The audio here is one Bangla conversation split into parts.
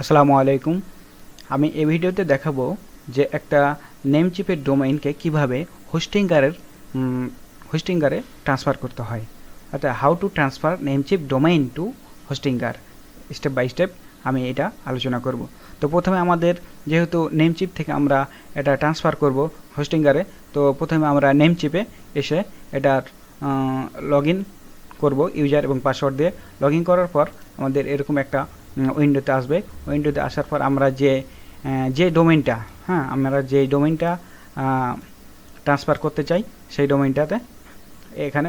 আসসালামু আলাইকুম। আমি এই ভিডিওতে দেখাবো যে একটা নেম চিপের ডোমাইনকে কীভাবে হোস্টিংগারের হোস্টিংগারে ট্রান্সফার করতে হয়। অর্থাৎ how to transfer Namecheap domain to Hostinger. Step by step আমি এটা আলোচনা করব। তো প্রথমে আমাদের যেহেতু নেম চিপ থেকে আমরা এটা ট্রান্সফার করব হোস্টিংগারে, তো প্রথমে আমরা নেম চিপে এসে এটার লগ ইন করব ইউজার এবং পাসওয়ার্ড দিয়ে। লগ ইন করার পর আমাদের এরকম একটা উইন্ডোতে আসবে। উইন্ডোতে আসার পর আমরা যে যে ডোমেনটা হ্যাঁ আমরা যে ডোমেনটা ট্রান্সফার করতে চাই, সেই ডোমেনটাতে এখানে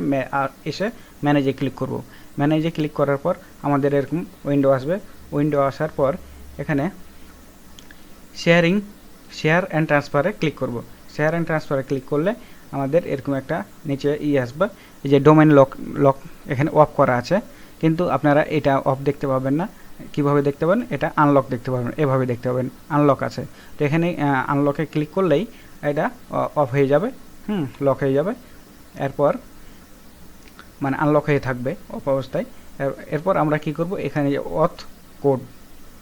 এসে ম্যানেজে ক্লিক করব। ম্যানেজে ক্লিক করার পর আমাদের এরকম উইন্ডো আসবে। উইন্ডো আসার পর এখানে শেয়ারিং শেয়ার অ্যান্ড ট্রান্সফারে ক্লিক করব। শেয়ার অ্যান্ড ট্রান্সফারে ক্লিক করলে আমাদের এরকম একটা নিচে ই আসবে। যে ডোমেন লক লক এখানে অফ করা আছে। কিন্তু আপনারা এটা অফ দেখতে পাবেন না। কীভাবে দেখতে পাবেন এটা আনলক দেখতে পাবেন এভাবে দেখতে পাবেন আনলক আছে। তো এখানে আনলকে ক্লিক করলেই এটা অফ হয়ে যাবে। হুম লক হয়ে যাবে। এরপর মানে আনলক হয়ে থাকবে অফ অবস্থায়। এর- এরপর আমরা কি করব? এখানে যে অথ কোড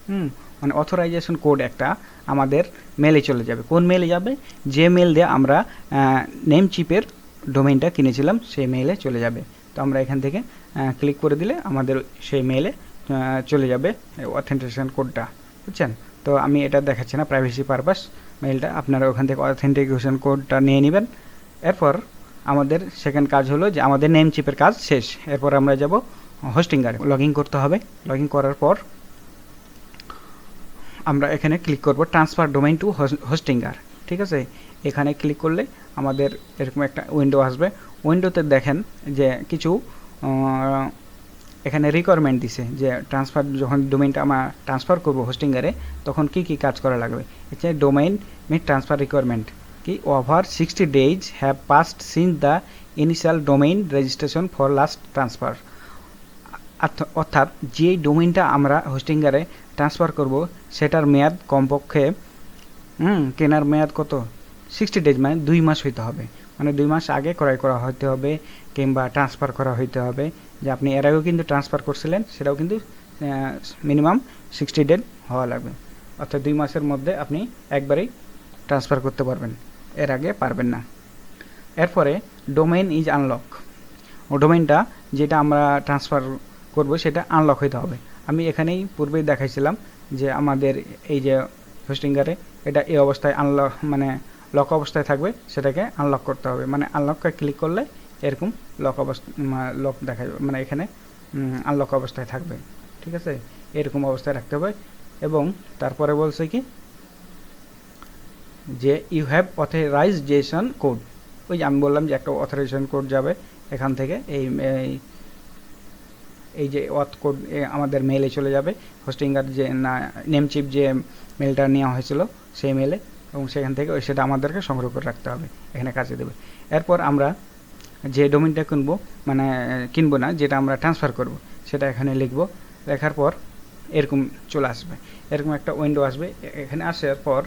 হুম মানে অথরাইজেশন কোড একটা আমাদের মেলে চলে যাবে। কোন মেলে যাবে? যে মেল দিয়ে আমরা নেম চিপের ডোমেইনটা কিনেছিলাম, সেই মেলে চলে যাবে। তো আমরা এখান থেকে ক্লিক করে দিলে আমাদের সেই মেলে চলে যাবে অথেন্টিকেশন কোডটা বুঝছেন? তো আমি এটা দেখাচ্ছি না প্রাইভেসি পারপাস মেইলটা আপনারা ওখান থেকে অথেন্টিকেশন কোডটা নিয়ে নেবেন। এরপর আমাদের সেকেন্ড কাজ হলো যে আমাদের নেম চিপের কাজ শেষ। এরপর আমরা যাব হোস্টিংগারে লগ ইন করতে হবে। লগ ইন করার পর আমরা এখানে ক্লিক করব ট্রান্সফার ডোমেইন টু হোস্টিংগার ঠিক আছে? এখানে ক্লিক করলে আমাদের এরকম একটা উইন্ডো আসবে। উইন্ডোতে দেখেন যে কিছু এখানে রিকোয়ারমেন্ট দিছে যে ট্রান্সফার যখন ডোমেইনটা আমরা ট্রান্সফার করব হোস্টিংগারে তখন কি কি কাজ করা লাগবে? হচ্ছে ডোমেইন মিট ট্রান্সফার রিকোয়ারমেন্ট কি? Over sixty days have passed since the initial domain registration for last transfer অর্থাৎ যে ডোমেইনটা আমরা হোস্টিংগারে ট্রান্সফার করব, সেটার মেয়াদ কমপক্ষে, হুম, কেনার মেয়াদ কত? সিক্সটি ডেজ মানে দুই মাস হইতে হবে। মানে দুই মাস আগে ক্রয় করা হইতে হবে কিংবা ট্রান্সফার করা হইতে হবে। যে আপনি এর আগেও কিন্তু ট্রান্সফার করছিলেন, সেটাও কিন্তু মিনিমাম সিক্সটি ডেজ হওয়া লাগবে। অর্থাৎ দুই মাসের মধ্যে আপনি একবারেই ট্রান্সফার করতে পারবেন। এর আগে পারবেন না। এরপরে ডোমেইন ইজ আনলক ও ডোমেইনটা যেটা আমরা ট্রান্সফার করব, সেটা আনলক হইতে হবে। আমি এখানেই পূর্বেই দেখাইছিলাম যে আমাদের এই যে হোস্টিংগারে এটা এই অবস্থায় আনলক মানে লক অবস্থায় থাকবে, সেটাকে আনলক করতে হবে। মানে আনলককে ক্লিক করলে এরকম লক অবস্থা লক দেখা মানে এখানে আনলক অবস্থায় থাকবে, ঠিক আছে? এরকম অবস্থায় রাখতে হবে এবং তারপরে বলছে কি? যে ইউ হ্যাভ অথরাইজেশন কোড ওই যে আমি বললাম যে একটা অথরাইজেশন কোড যাবে এখান থেকে, এই, এই- যে অথ কোড আমাদের মেলে চলে যাবে। হোস্টিংগার যে, না নেমচিপ যে মেলটা নেওয়া হয়েছিল, সেই মেলে এবং সেখান থেকে ওই সেটা আমাদেরকে সংগ্রহ করে রাখতে হবে, এখানে কাজে দেবে। এরপর আমরা যে ডোমিনটা কিনবো মানে কিনবো না, যেটা আমরা ট্রান্সফার করব, সেটা এখানে লিখব। লেখার পর এরকম চলে আসবে। এরকম একটা উইন্ডো আসবে। এখানে আসার পর,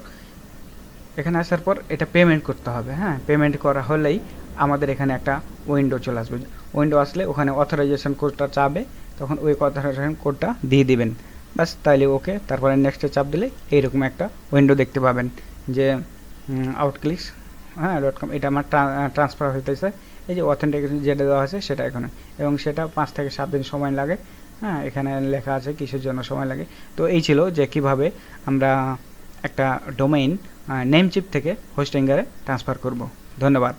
এখানে আসার পর এটা পেমেন্ট করতে হবে হ্যাঁ? পেমেন্ট করা হলেই আমাদের এখানে একটা উইন্ডো চলে আসবে। উইন্ডো আসলে ওখানে অথরাইজেশন কোডটা চাবে, তখন ওই অথরাইজেশন কোডটা দিয়ে দিবেন। বাস তাইলে ওকে, তারপরে নেক্সটে চাপ দিলে এইরকম একটা উইন্ডো দেখতে পাবেন। যে আউটক্লিক্স হ্যাঁ ডট কম এটা আমার ট্রান্সফার হইতেছে। এই যে অথেন্টিকেশন যেটা দেওয়া আছে সেটা এখানে। এবং সেটা পাঁচ থেকে সাত দিন সময় লাগে। হ্যাঁ এখানে লেখা আছে কিসের জন্য সময় লাগে। তো এই ছিল যে কীভাবে আমরা একটা ডোমেইন নেমচিপ থেকে হোস্টিংগারে ট্রান্সফার করব। ধন্যবাদ।